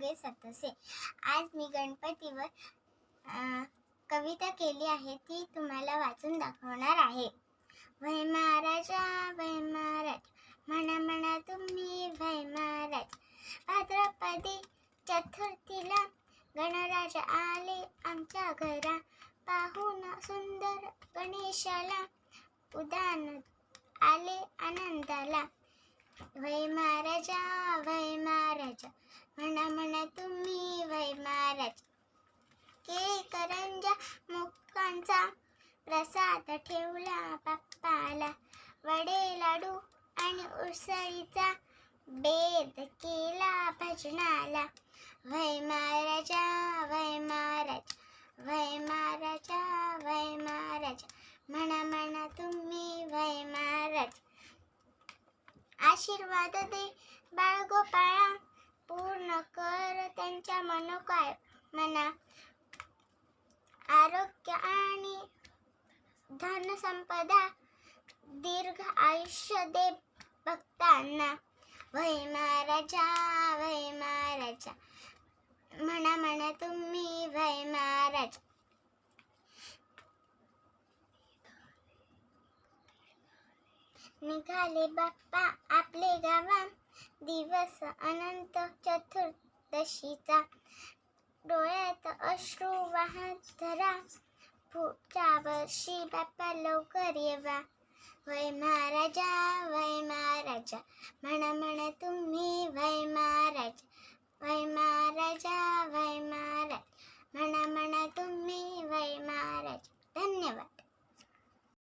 योगे सतसे. आज मी गणपतीवर कविता केली आहे ती तुम्हाला वाचून दाखवणार आहे. वय महाराजा वै महाराज म्हणा म्हणा तुम्ही वै महाराज. भाद्रपदी चतुर्थीला गणराज आले आमच्या घरा. पाहून सुंदर गणेशाला उदान आले आनंदाला. वै महाराजा म्हणा म्हणा तुम्ही वै महाराज केळी करंजा आमचा प्रसाद ठेवला बाप्पाला वडे लाडू आणि उसळीचा बेद केला भजनाला. वय महाराजा वय महाराज वै महाराजा वय महाराज म्हणा म्हणा तुम्ही वै महाराज. आशीर्वाद दे बाळगोपाळा पूर्ण कर त्यांच्या मनोकाय मना आरोग्य आणि धनसंपदा दीर्घ आयुष्य दे भक्तांना. वै महाराजा वै महाराजा. म्हणा म्हणा तुम्ही वय महाराज. निघाले बाप्पा आपले गावा दिवस अनंत चतुर्दशीचा. डोळ्यात अश्रू वाहत धरा. पुढच्या वर्षी बाप्पा लवकर येवा. वय महाराजा वय महाराजा. म्हणा म्हणा तुम्ही वय महाराज. वय महाराजा